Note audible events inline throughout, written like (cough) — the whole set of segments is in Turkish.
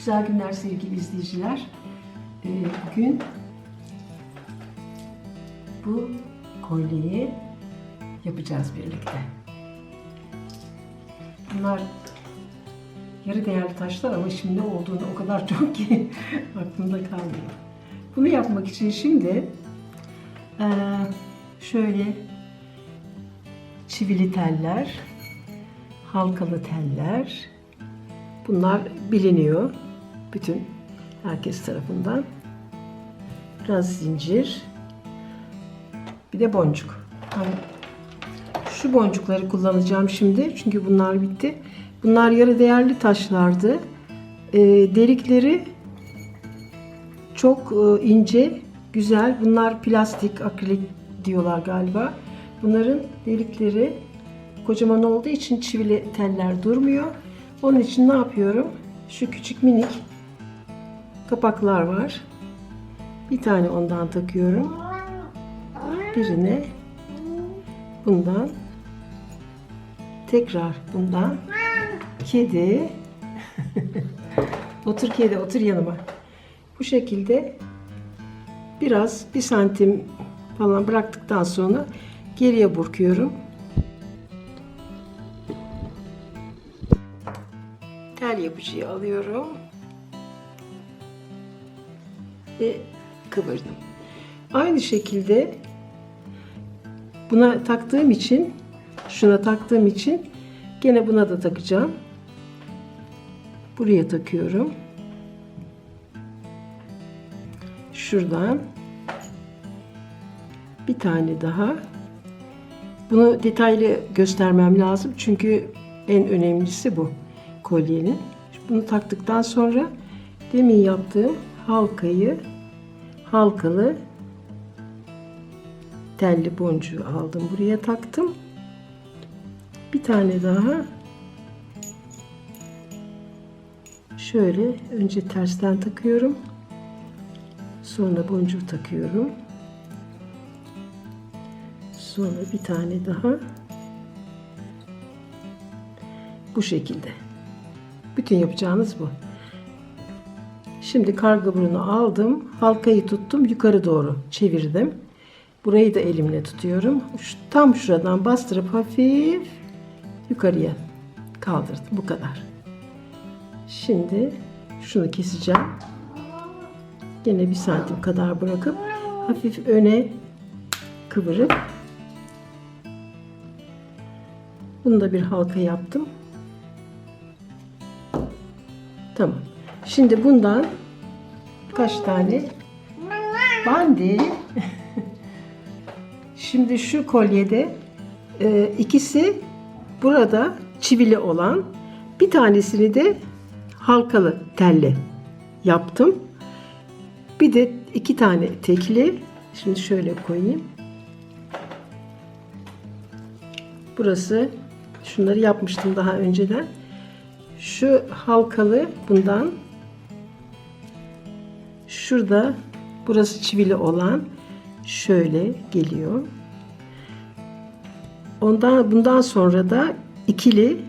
Güzel günler sevgili izleyiciler. Ee, bugün bu kolyeyi yapacağız birlikte. Bunlar yarı değerli taşlar ama şimdi olduğunu o kadar çok ki (laughs) aklımda kalmıyor. Bunu yapmak için şimdi eee, şöyle çivili teller, halkalı teller, bunlar biliniyor bütün herkes tarafından. Biraz zincir, bir de boncuk. Şu boncukları kullanacağım şimdi çünkü bunlar bitti. Bunlar yarı değerli taşlardı. Ee, delikleri çok e, ince, güzel. Bunlar plastik, akrilik diyorlar galiba. Bunların delikleri kocaman olduğu için çivili teller durmuyor. Onun için ne yapıyorum? Şu küçük minik kapaklar var. Bir tane ondan takıyorum. Birine bundan. Tekrar bundan. Kedi. (laughs) Otur kedi otur yanıma. Bu şekilde biraz bir santim falan bıraktıktan sonra geriye burkuyorum. Tel yapıcıyı alıyorum ve kıvırdım aynı şekilde buna taktığım için şuna taktığım için gene buna da takacağım. Buraya takıyorum. Şuradan bir tane daha. Bunu detaylı göstermem lazım çünkü en önemlisi bu kolyenin. Bunu taktıktan sonra demin yaptığım halkayı halkalı telli boncuğu aldım. Buraya taktım. Bir tane daha şöyle önce tersten takıyorum. Sonra boncuğu takıyorum. Sonra bir tane daha bu şekilde. Bütün yapacağınız bu. Şimdi burunu aldım. Halkayı tuttum. Yukarı doğru çevirdim. Burayı da elimle tutuyorum. Şu, tam şuradan bastırıp hafif yukarıya kaldırdım. Bu kadar. Şimdi şunu keseceğim. Gene bir santim kadar bırakıp hafif öne kıvırıp bunu da bir halka yaptım. Tamam. Şimdi bundan kaç tane bandi Şimdi şu kolyede e, ikisi burada çivili olan bir tanesini de halkalı telli yaptım. Bir de iki tane tekli. Şimdi şöyle koyayım. Burası şunları yapmıştım daha önceden. Şu halkalı bundan şurada burası çivili olan şöyle geliyor. Ondan bundan sonra da ikili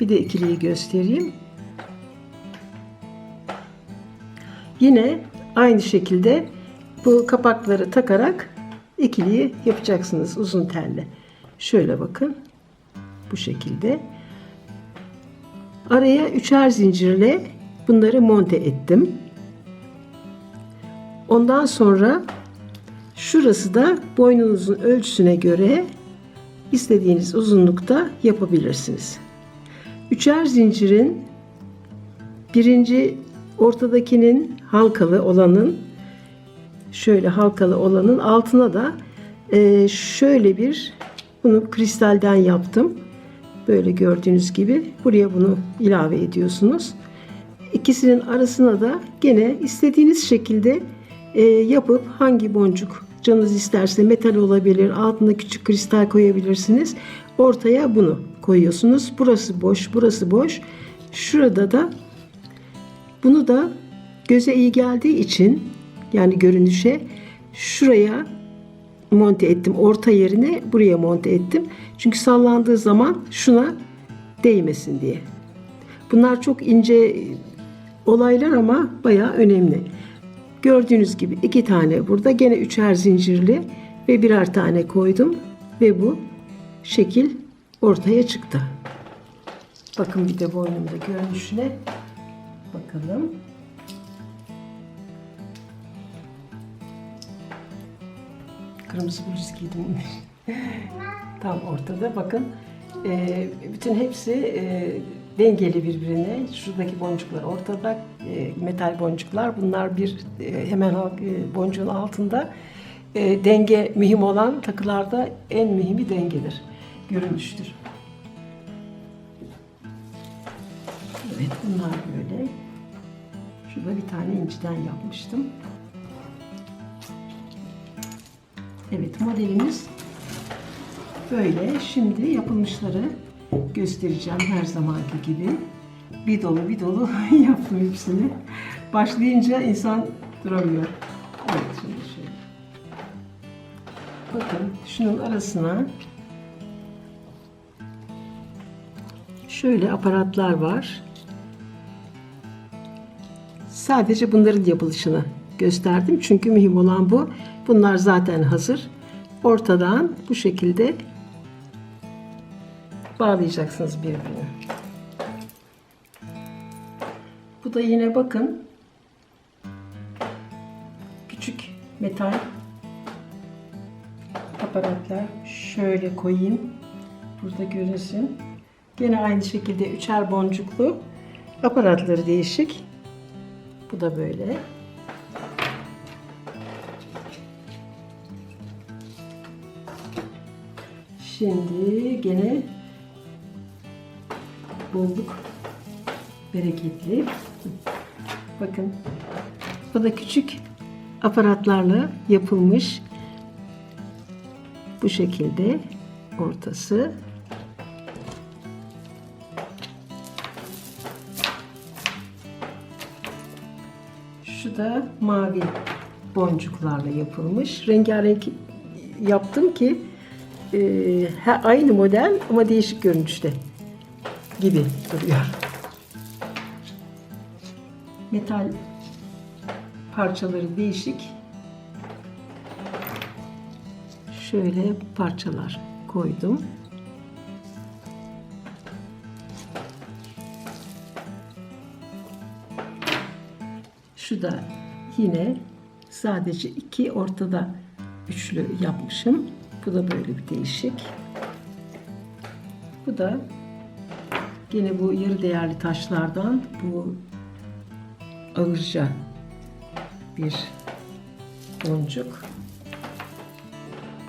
bir de ikiliyi göstereyim. Yine aynı şekilde bu kapakları takarak ikiliyi yapacaksınız uzun telli. Şöyle bakın. Bu şekilde. Araya üçer zincirle bunları monte ettim. Ondan sonra Şurası da boynunuzun ölçüsüne göre istediğiniz uzunlukta yapabilirsiniz. Üçer zincirin birinci ortadakinin halkalı olanın şöyle halkalı olanın altına da e, şöyle bir bunu kristalden yaptım. Böyle gördüğünüz gibi buraya bunu ilave ediyorsunuz. İkisinin arasına da gene istediğiniz şekilde e, yapıp hangi boncuk canınız isterse metal olabilir, altına küçük kristal koyabilirsiniz. Ortaya bunu koyuyorsunuz. Burası boş, burası boş. Şurada da bunu da göze iyi geldiği için yani görünüşe şuraya monte ettim. Orta yerine buraya monte ettim. Çünkü sallandığı zaman şuna değmesin diye. Bunlar çok ince olaylar ama bayağı önemli. Gördüğünüz gibi iki tane burada gene üçer zincirli ve birer tane koydum ve bu şekil ortaya çıktı. Bakın bir de boynumda görünüşüne bakalım. Kırmızı bluz giydim. (laughs) Tam ortada bakın. Ee, bütün hepsi e, dengeli birbirine. Şuradaki boncuklar ortada. e, metal boncuklar. Bunlar bir e, hemen e, boncuğun altında. E, denge mühim olan takılarda en mühimi dengedir. Görünüştür. Evet bunlar böyle. Şurada bir tane inciden yapmıştım. Evet modelimiz böyle. Şimdi yapılmışları göstereceğim her zamanki gibi. Bir dolu bir dolu (laughs) yaptım hepsini. Başlayınca insan duramıyor. Evet şimdi şöyle. Bakın şunun arasına şöyle aparatlar var. Sadece bunların yapılışını gösterdim. Çünkü mühim olan bu. Bunlar zaten hazır. Ortadan bu şekilde bağlayacaksınız birbirine. Bu da yine bakın küçük metal aparatlar. Şöyle koyayım. Burada görünsün. Gene aynı şekilde üçer boncuklu aparatları değişik. Bu da böyle. Şimdi gene bolluk bereketli. Bakın bu da küçük aparatlarla yapılmış. Bu şekilde ortası. Şu da mavi boncuklarla yapılmış. Rengarenk yaptım ki e, aynı model ama değişik görünüşte gibi duruyor. Metal parçaları değişik. Şöyle parçalar koydum. Şu da yine sadece iki ortada üçlü yapmışım. Bu da böyle bir değişik. Bu da yine bu yarı değerli taşlardan bu ağırca bir boncuk.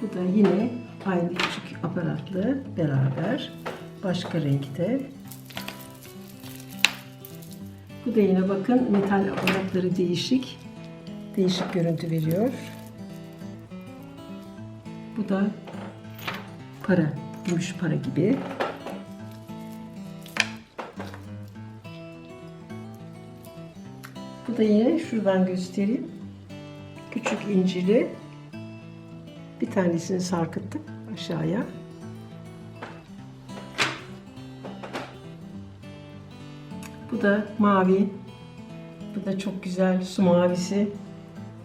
Bu da yine aynı küçük aparatlı beraber başka renkte. Bu da yine bakın metal aparatları değişik. Değişik görüntü veriyor. Bu da para, gümüş para gibi. Da yine şuradan göstereyim. Küçük incili. Bir tanesini sarkıttık aşağıya. Bu da mavi. Bu da çok güzel su mavisi.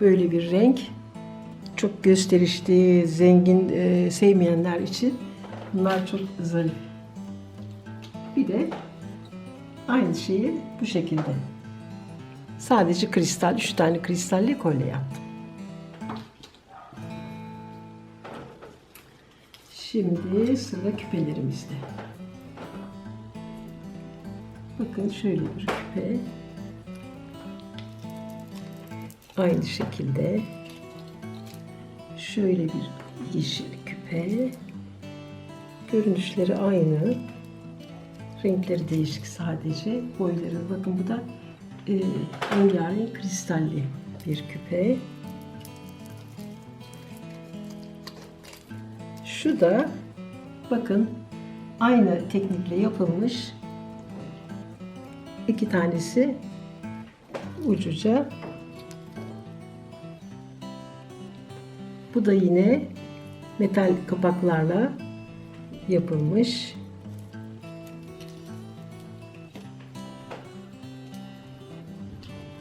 Böyle bir renk. Çok gösterişli, zengin e, sevmeyenler için bunlar çok zarif. Bir de aynı şeyi bu şekilde. Sadece kristal, üç tane kristalli kolye yaptım. Şimdi sıra küpelerimizde. Bakın şöyle bir küpe. Aynı şekilde şöyle bir yeşil küpe. Görünüşleri aynı. Renkleri değişik sadece. Boyları bakın bu da e, rengarenk kristalli bir küpe. Şu da bakın aynı teknikle yapılmış iki tanesi ucuca. Bu da yine metal kapaklarla yapılmış.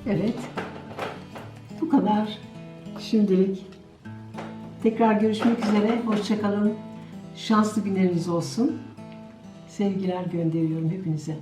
Evet. Bu kadar. Şimdilik. Tekrar görüşmek üzere. Hoşçakalın. Şanslı günleriniz olsun. Sevgiler gönderiyorum hepinize.